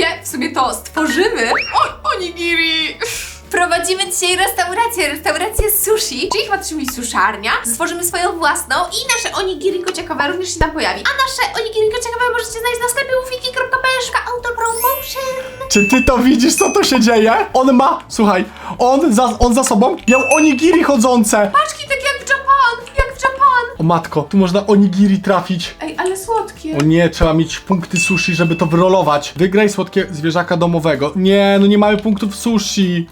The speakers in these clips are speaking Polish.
sobie, w sobie to stworzymy. O, onigiri! Prowadzimy dzisiaj restaurację, restaurację sushi, czyli chyba to się mówi suszarnia. Stworzymy swoją własną i nasze onigiri kociakowe również się tam pojawi. A nasze onigiri kociakowe możecie znaleźć na sklepie ufiki.pl autopromotion. Czy ty to widzisz, co to się dzieje? On ma, słuchaj, on za, on za sobą miał onigiri chodzące. Paczki tak jak w Japan, jak w Japan. O matko, tu można onigiri trafić. Ej, ale słodkie. O nie, trzeba mieć punkty sushi, żeby to wyrolować. Wygraj słodkie zwierzaka domowego. Nie, no nie mamy punktów sushi.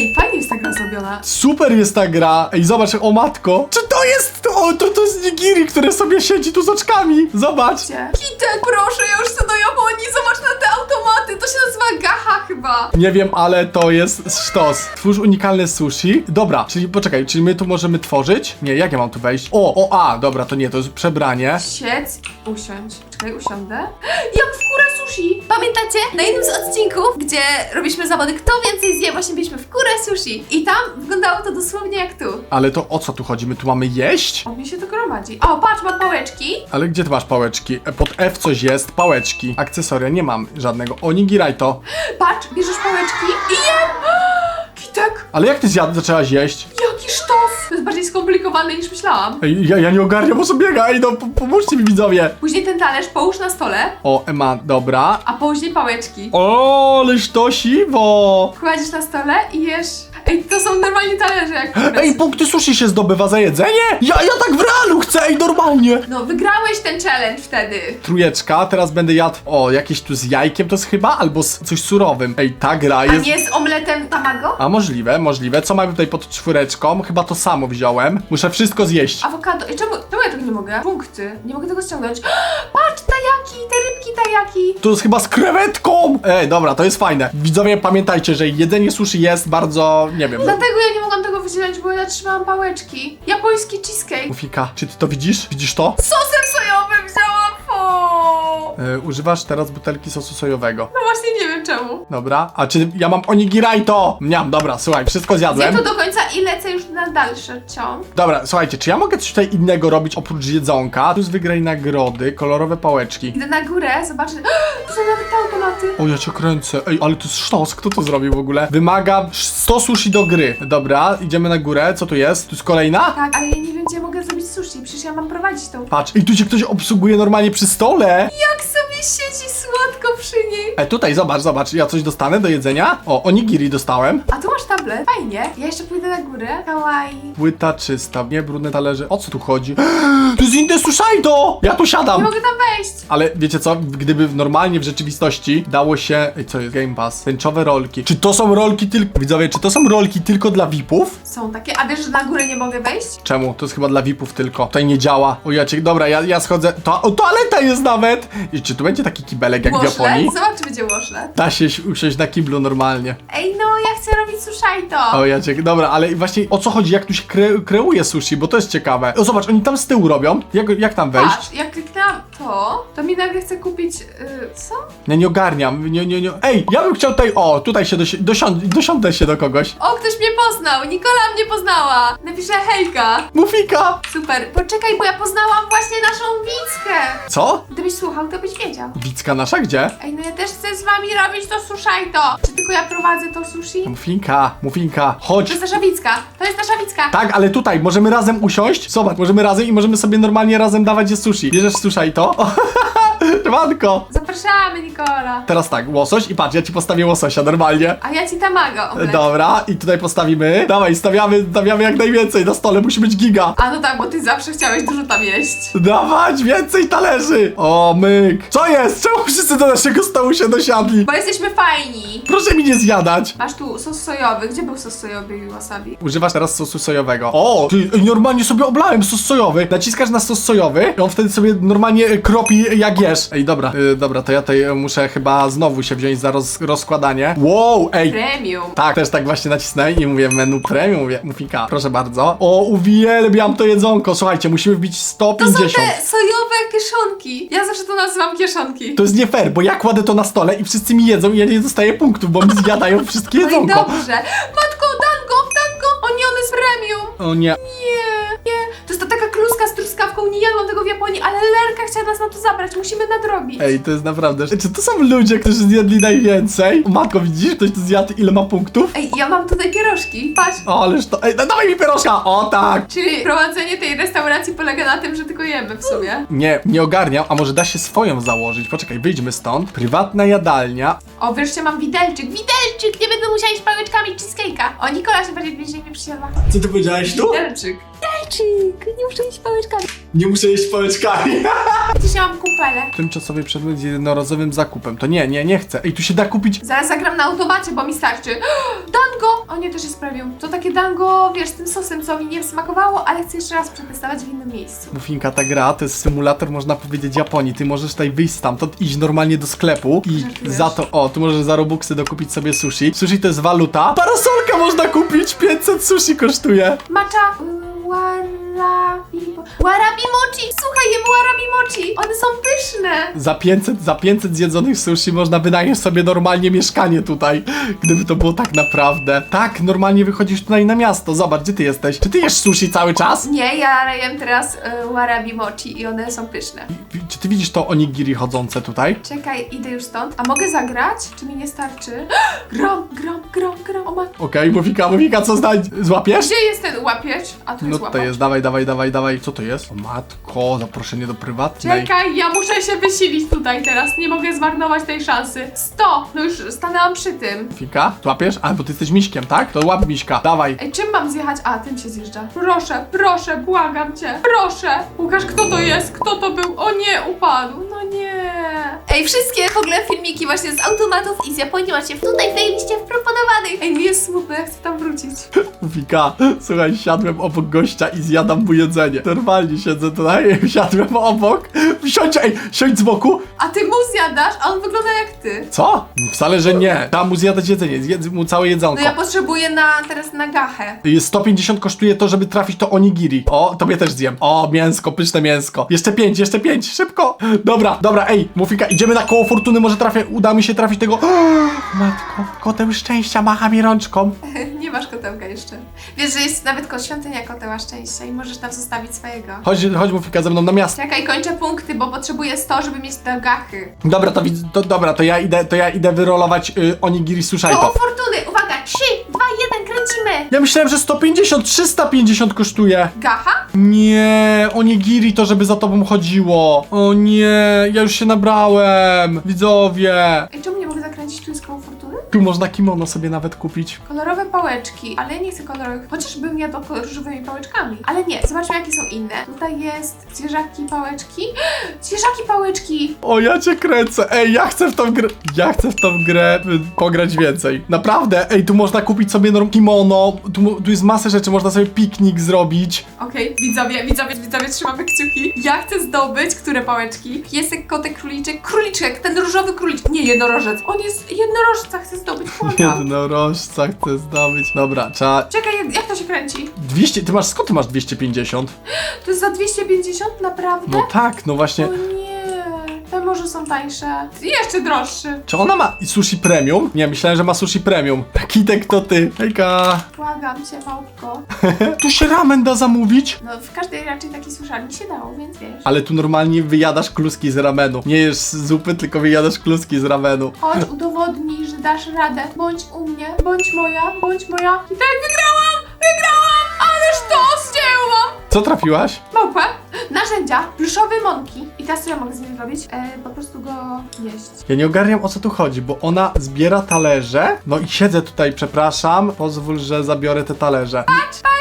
Ej, fajnie jest ta gra zrobiona. Super jest ta gra. Ej, zobacz, o matko. Czy to jest, o, to, to jest nigiri, które sobie siedzi tu z oczkami. Zobacz. Gdzie? Kitek, proszę, ja już chcę do Japonii, zobacz na te automaty, to się nazywa gaha chyba. Nie wiem, ale to jest sztos. Twórz unikalne sushi. Dobra, czyli poczekaj, czyli my tu możemy tworzyć? Nie, jak ja mam tu wejść? O, o, a, dobra, to nie, to jest przebranie. Siedź, usiądź. Czekaj, usiądę. Jak w kurę sushi! Pamiętacie? Na jednym z odcinków, gdzie robiliśmy zawody, kto więcej zje, właśnie byliśmy w kurę sushi. I tam wyglądało to dosłownie jak tu. Ale to o co tu chodzi? My tu mamy jeść? O, mi się to gromadzi. O, patrz, ma pałeczki. Ale gdzie ty masz pałeczki? E, Pod F coś jest, pałeczki. Akcesoria, nie mam żadnego. Onigiraj to. Patrz, bierzesz pałeczki i jem! Kitek, Ale jak ty zjadł, zaczęłaś jeść? jaki sztos! Skomplikowane niż myślałam. Ej, ja, ja nie ogarniam, o co biega. Ej, no, po- pomóżcie mi widzowie. Później ten talerz połóż na stole, O, Ema, dobra. a później pałeczki. O, ależ to siwo. Kładziesz na stole i jesz. Ej, to są normalnie talerze jak Ej, punkty sushi się zdobywa za jedzenie? Ja, ja tak w realu chcę, ej, normalnie. No, wygrałeś ten challenge wtedy. Trójeczka, teraz będę jadł, o, jakieś tu z jajkiem to jest chyba, albo z coś surowym. Ej, ta gra A jest... nie z omletem tamago? A możliwe, możliwe. Co mamy tutaj pod czwóreczką? Chyba to samo wziąłem. Muszę wszystko zjeść. Awokado. I czemu, czemu ja tego nie mogę? Punkty. Nie mogę tego ściągnąć. Patrz, tajaki, te rybki tajaki. To jest chyba z krewetką! Ej, dobra, to jest fajne. Widzowie, pamiętajcie, że jedzenie sushi jest bardzo, nie wiem... Dlatego ja nie mogłam tego wyciągnąć, bo ja trzymałam pałeczki. Japoński cheesecake. Mufika, czy ty to widzisz? Widzisz to? Sosem sojowym wzięłam. O. E, używasz teraz butelki sosu sojowego. No właśnie nie wiem czemu. Dobra, a czy ja mam onigirajto? Miam, dobra, słuchaj, wszystko zjadłem. to do końca na dalszy ciąg. Dobra, słuchajcie, czy ja mogę coś tutaj innego robić oprócz jedzonka? Tu jest wygraj nagrody, kolorowe pałeczki. Idę na górę, zobaczę. Tu są nawet te automaty. O, ja cię kręcę. Ej, ale to jest sztos, kto to zrobił w ogóle? Wymaga 100 sushi do gry. Dobra, idziemy na górę, co tu jest? Tu jest kolejna? Tak, ale ja nie wiem, gdzie mogę zrobić sushi. Przecież ja mam prowadzić tą. Patrz, i tu cię ktoś obsługuje normalnie przy stole. Jak sobie siedzi słodko przy niej. E, tutaj, zobacz, zobacz, ja coś dostanę do jedzenia? O, onigiri dostałem. A tu masz tablet. Fajnie. Ja jeszcze pójdę na górę. Kawaii. Płyta czysta, nie brudne talerze. O co tu chodzi? To jest inne suszajdo! Ja tu Nie siadam! mogę tam wejść. Ale wiecie co, gdyby w- normalnie w rzeczywistości dało się... Ej, co jest? Game Pass. Tęczowe rolki. Czy to są rolki tylko... Widzowie, czy to są rolki tylko dla VIP-ów? Są takie. A wiesz, że na górę nie mogę wejść? Czemu? To jest chyba dla VIP-ów tylko. Tutaj nie działa. O ja cię, dobra, ja, ja schodzę. To, o, toaleta jest nawet! I czy tu będzie taki kibelek jak w Łoszle? Japonii? Zobacz, czy będzie łoszle. Da się si- usiąść na kiblu normalnie. Ej, no, chcę robić suszajto. O ja cię, dobra, ale właśnie o co chodzi? Jak tu się kre, kreuje sushi? Bo to jest ciekawe. O zobacz, oni tam z tyłu robią. Jak, jak tam wejść? Patrz, jak kliknęłam to, to mi nagle chce kupić. Yy, co? Ja nie ogarniam, nie, nie, nie. Ej, ja bym chciał tutaj, o, tutaj się dosi- dosiąd, dosiądę się do kogoś. O, ktoś mnie poznał. Nikola mnie poznała. Napiszę hejka. Mufika! Super. Poczekaj, bo ja poznałam właśnie naszą Wickę. Co? Gdybyś słuchał, to byś wiedział. Wicka nasza gdzie? Ej, no ja też chcę z wami robić to suszajto. Czy tylko ja prowadzę to sushi? Mufinka, Mufinka, To chodź. jest nasza Wicka. To jest nasza Wicka. Tak, ale tutaj możemy razem usiąść. Zobacz, możemy razem i możemy sobie normalnie razem dawać je sushi. Bierzesz susza i to. Manko. Zapraszamy, Nikola. Teraz tak, łosoś i patrz, ja ci postawię łososia normalnie. A ja ci tamago. omlet. Dobra, i tutaj postawimy. Dawaj, stawiamy, stawiamy jak najwięcej. Na stole musi być giga. A no tak, bo ty zawsze chciałeś dużo tam jeść. Dawać więcej talerzy! O, myk! Co jest? Czemu wszyscy do naszego stołu się dosiadli? Bo jesteśmy fajni. Proszę mi nie zjadać! Masz tu sos sojowy. Gdzie był sos sojowy i wasabi? Używasz teraz sosu sojowego. O! Ty, ej, normalnie sobie oblałem sos sojowy. Naciskasz na sos sojowy i on wtedy sobie normalnie e, kropi jak jesz. Ej, dobra, y, dobra, to ja tutaj muszę chyba znowu się wziąć za roz, rozkładanie. Wow, ej! Premium. Tak, też tak właśnie nacisnąłem i mówię menu premium, mówię, mufika, proszę bardzo. O, uwielbiam to jedzonko, słuchajcie, musimy wbić To są 150. te sojowe kieszonki. Ja zawsze to nazywam kieszonki. To jest nie fair, bo ja kładę to na stole i wszyscy mi jedzą i ja nie dostaję punktów, bo mi zjadają wszystkie No i jedzonko. dobrze. Matko, dango, dango. O nie, on jest premium. O nie. Nie, Nie jadłam tego w Japonii, ale lerka chciała nas na to zabrać, musimy nadrobić. Ej, to jest naprawdę... Czy to są ludzie, którzy zjedli najwięcej? Matko, widzisz? Ktoś tu zjadł ile ma punktów? Ej, ja mam tutaj pierożki, patrz. O, ależ to... Ej, no dawaj mi pierożka! O, tak! Czyli prowadzenie tej restauracji polega na tym, że tylko jemy w sumie. Nie, nie ogarniam, a może da się swoją założyć? Poczekaj, wyjdźmy stąd. Prywatna jadalnia. O, wreszcie mam widelczyk, widelczyk! Nie będę musiała iść pałeczkami cheesecake'a. O, Nikola się będzie więzienie przysiadła. Co ty powiedziałeś tu? Widelczyk. Nie muszę iść pałeczkami. Nie muszę jeść pałeczkami. Ja mam kupelę. Tymczasowy przedmiot z jednorazowym zakupem. To nie, nie, nie chcę. Ej, tu się da kupić... Zaraz zagram na automacie, bo mi starczy. Dango! O nie, też się sprawił. To takie dango, wiesz, z tym sosem, co mi nie smakowało, ale chcę jeszcze raz przetestować w innym miejscu. Mufinka, ta gra to jest symulator, można powiedzieć, Japonii. Ty możesz tutaj wyjść stamtąd, iść normalnie do sklepu i Żartujesz? za to, o, tu możesz za Robuxy dokupić sobie sushi. Sushi to jest waluta. Parasolka można kupić, 500 sushi kosztuje. Macza... y, Warabi... Warabi mochi! Słuchaj, jem warabi mochi! One są pyszne! Za 500, za 500 zjedzonych sushi można wynająć sobie normalnie mieszkanie tutaj, gdyby to było tak naprawdę. Tak, normalnie wychodzisz tutaj na miasto. Zobacz, gdzie ty jesteś? Czy ty jesz sushi cały czas? Nie, ja jem teraz y, warabi mochi i one są pyszne. Wi- Czy ty widzisz to onigiri chodzące tutaj? Czekaj, idę już stąd. A mogę zagrać? Czy mi nie starczy? Gram, gram, gram, gram. O ma... Okej, Mufika, Mufika, co znajdź? Złapiesz? Gdzie jest ten łapieć? A tu No jest to łapacz. jest, dawaj, dawaj, dawaj, dawaj. Co to jest? O matko, zaproszenie do prywatnej. Czekaj, ja muszę się wysilić tutaj teraz. Nie mogę zmarnować tej szansy. 100! No już stanęłam przy tym. Fika, łapiesz? A, bo ty jesteś miśkiem, tak? To łap miśka, dawaj. Ej, czym mam zjechać? A, tym się zjeżdża. Proszę, proszę, błagam cię. Proszę! Łukasz, kto to jest? Kto to był? O nie, upadł. No nie. Ej, wszystkie w ogóle filmiki właśnie z automatów i z Japonii macie tutaj w playliście wproponowanych. Ej, mi jest smutno, ja chcę tam wrócić. Fika, słuchaj, siadłem obok gościa i zjadam mu jedzenie. Normalnie siedzę tutaj, siadłem obok. Siądź, ej, siądź z boku. A ty mu zjadasz, a on wygląda jak ty. Co? Wcale, że nie. Trzeba mu zjadać jedzenie, zjedz mu całe No jedzonko. ja potrzebuję na, teraz na gachę. Jest 150 kosztuje to, żeby trafić to onigiri. O, tobie też zjem. O, mięsko, pyszne mięsko. Jeszcze pięć, jeszcze pięć, szybko. Dobra, dobra, ej, Mufika, idziemy na koło fortuny, może trafię, uda mi się trafić tego... Matko, koteł szczęścia macha mi rączką. nie masz kotełka jeszcze. Wiesz, że jest nawet ko- świątynia koteła szczęścia i możesz tam zostawić swojego. Chodź, chodź Mufika ze mną na miasto. Czekaj, kończę punkty, bo potrzebuję 100, żeby mieć do gachy. Dobra, to, widz- to dobra, to ja idę, to ja idę wyrolować y, onigiri sushai Koło fortuny! Uwaga! 3, 2, 1, kręcimy! Ja myślałem, że 150, 350 kosztuje. Gacha? Nie, onigiri to, żeby za tobą chodziło. O nie, ja już się nabrałem. Widzowie. Ej, czemu nie mogę zakręcić? Tu jest? Tu można kimono sobie nawet kupić. Kolorowe pałeczki, ale ja nie chcę kolorowych, chociażbym jadła ko- różowymi pałeczkami. Ale nie, zobaczmy jakie są inne. Tutaj jest zwierzaki, pałeczki. Zwierzaki, pałeczki! O, ja cię kręcę. Ej, ja chcę w tą grę. Ja chcę w tą grę y, pograć więcej. Naprawdę. Ej, tu można kupić sobie norm kimono. Tu, mo- tu jest masę rzeczy, można sobie piknik zrobić. Okej, widzowie, widzowie, widzowie, trzymamy kciuki. Ja chcę zdobyć, które pałeczki? Piesek, kotek, króliczek, króliczek, ten różowy króliczek. Nie, jednorożec. On jest jednorożca, chcę zdobyć, błagam. Jednorożca chcę zdobyć. Dobra, trzeba. Czekaj, jak- jak to się kręci? 200. Ty masz skąd ty masz 250? To jest za 250, naprawdę? No tak, no właśnie. O nie, te może są tańsze. I jeszcze droższy. Czy ona ma sushi premium? Nie, myślałem, że ma sushi premium. Kitek to ty. Hejka. Błagam cię, małpko. Tu się ramen da zamówić. No, w każdej raczej takiej suszarni się dało, więc wiesz. Ale tu normalnie wyjadasz kluski z ramenu. Nie jesz zupy, tylko wyjadasz kluski z ramenu. Chodź, udowodnij, dasz radę. Bądź u mnie, bądź moja, bądź moja. I tak wygrałam! Wygrałam! Ależ to zdjęłam! Co trafiłaś? Małpę, narzędzia, pluszowe mąki. I teraz co ja mogę z nim zrobić? E, po prostu go jeść. Ja nie ogarniam o co tu chodzi, bo ona zbiera talerze. No i siedzę tutaj, przepraszam. Pozwól, że zabiorę te talerze. Patrz, patrz,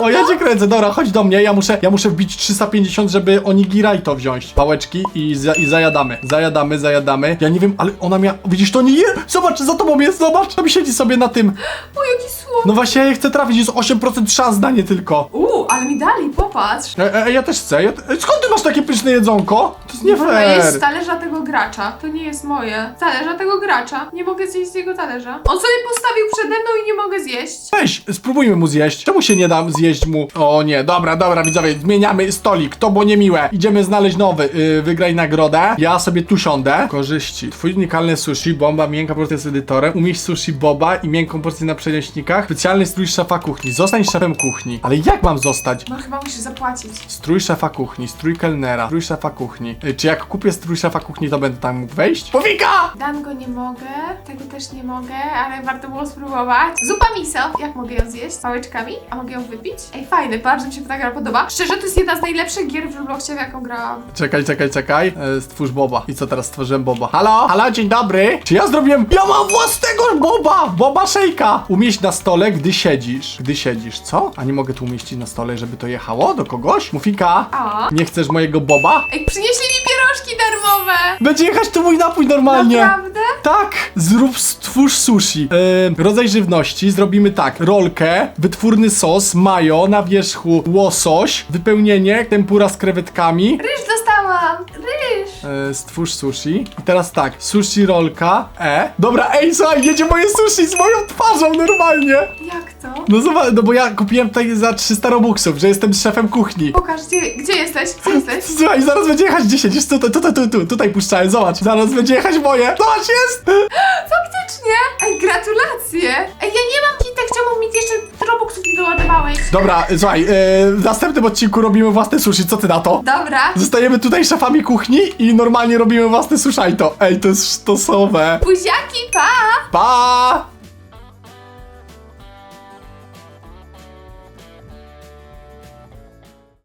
O, ja cię kręcę, dobra, chodź do mnie. Ja muszę, ja muszę wbić 350, żeby onigiraj to wziąć. Pałeczki i, za, i zajadamy. Zajadamy, zajadamy. Ja nie wiem, ale ona miała. Widzisz, to nie je. Zobacz, za tobą jest, zobacz. Tam siedzi sobie na tym. O, jaki słodki! No właśnie, ja je chcę trafić, jest 8% szans na nie tylko. Uuu, ale mi dali, popatrz! E, e, ja też chcę. Ja, e, skąd ty masz takie pyszne jedzonko? To jest nie Wolę jeść z fair. talerza tego gracza. To nie jest moje. Talerza tego gracza. Nie mogę zjeść z jego talerza. On sobie postawił przede mną i nie mogę zjeść. Weź, spróbujmy mu zjeść. Czemu się nie da zjeść mu? O nie, dobra, dobra, widzowie, zmieniamy stolik, to było niemiłe. Idziemy znaleźć nowy, yy, wygraj nagrodę. Ja sobie tu siądę. Korzyści. Twój unikalny sushi, bomba, miękka porcja z edytorem, umieść sushi boba i miękką porcję na przenieśnikach. Specjalny strój szefa kuchni. Zostań szefem kuchni. Ale jak mam zostać? No chyba musisz zapłacić. Strój szefa kuchni, strój kelnera, strój szefa kuchni. Y, Czy jak kupię strój szefa kuchni, to będę tam mógł wejść? Powika! Dango nie mogę, tego też nie mogę, ale warto było spróbować. Zupa miso, jak mogę ją zjeść? Pałeczkami? A mogę ją wypić? Ej, fajny, bardzo mi się ta gra podoba. Szczerze, to jest jedna z najlepszych gier w Robloxie, w jaką grałam. Czekaj, czekaj, czekaj. E, stwórz Boba. I co teraz stworzyłem Boba? Halo? Halo, dzień dobry. Czy ja zrobiłem... Ja mam własnego Boba! Boba Shake'a! Umieść na stole, gdy siedzisz. Gdy siedzisz, co? A nie mogę tu umieścić na stole, żeby to jechało do kogoś? Mufika? A? Nie chcesz mojego Boba? Ej, przynieśli mi darmowe! Będzie jechać tu mój napój normalnie. Naprawdę? Tak! Zrób, stwórz sushi. Yy, rodzaj żywności zrobimy tak. Rolkę, wytwórny sos, majo, na wierzchu łosoś, wypełnienie, tempura z krewetkami, Ryż dostałam! Ryż! E, stwórz sushi. I teraz tak, sushi rolka, e. Dobra, ej, słuchaj, jedzie moje sushi z moją twarzą normalnie. To? No zobacz, no bo ja kupiłem tutaj za 300 robuxów, że jestem szefem kuchni. Pokaż, gdzie, gdzie jesteś? Gdzie jesteś? Słuchaj, zaraz będzie jechać 10, jest tutaj, tutaj, tutaj, tutaj, tutaj puszczałem, zobacz. Zaraz będzie jechać moje. Zobacz, jest! Faktycznie! Ej, gratulacje! Ej, ja nie mam kitek, czemu mi jeszcze robuxów nie doładowałeś? Dobra, słuchaj, e, w następnym odcinku robimy własne sushi, co ty na to? Dobra. Zostajemy tutaj szefami kuchni i normalnie robimy własne suszajto. Ej, to jest sztosowe. Buziaki, pa! Pa!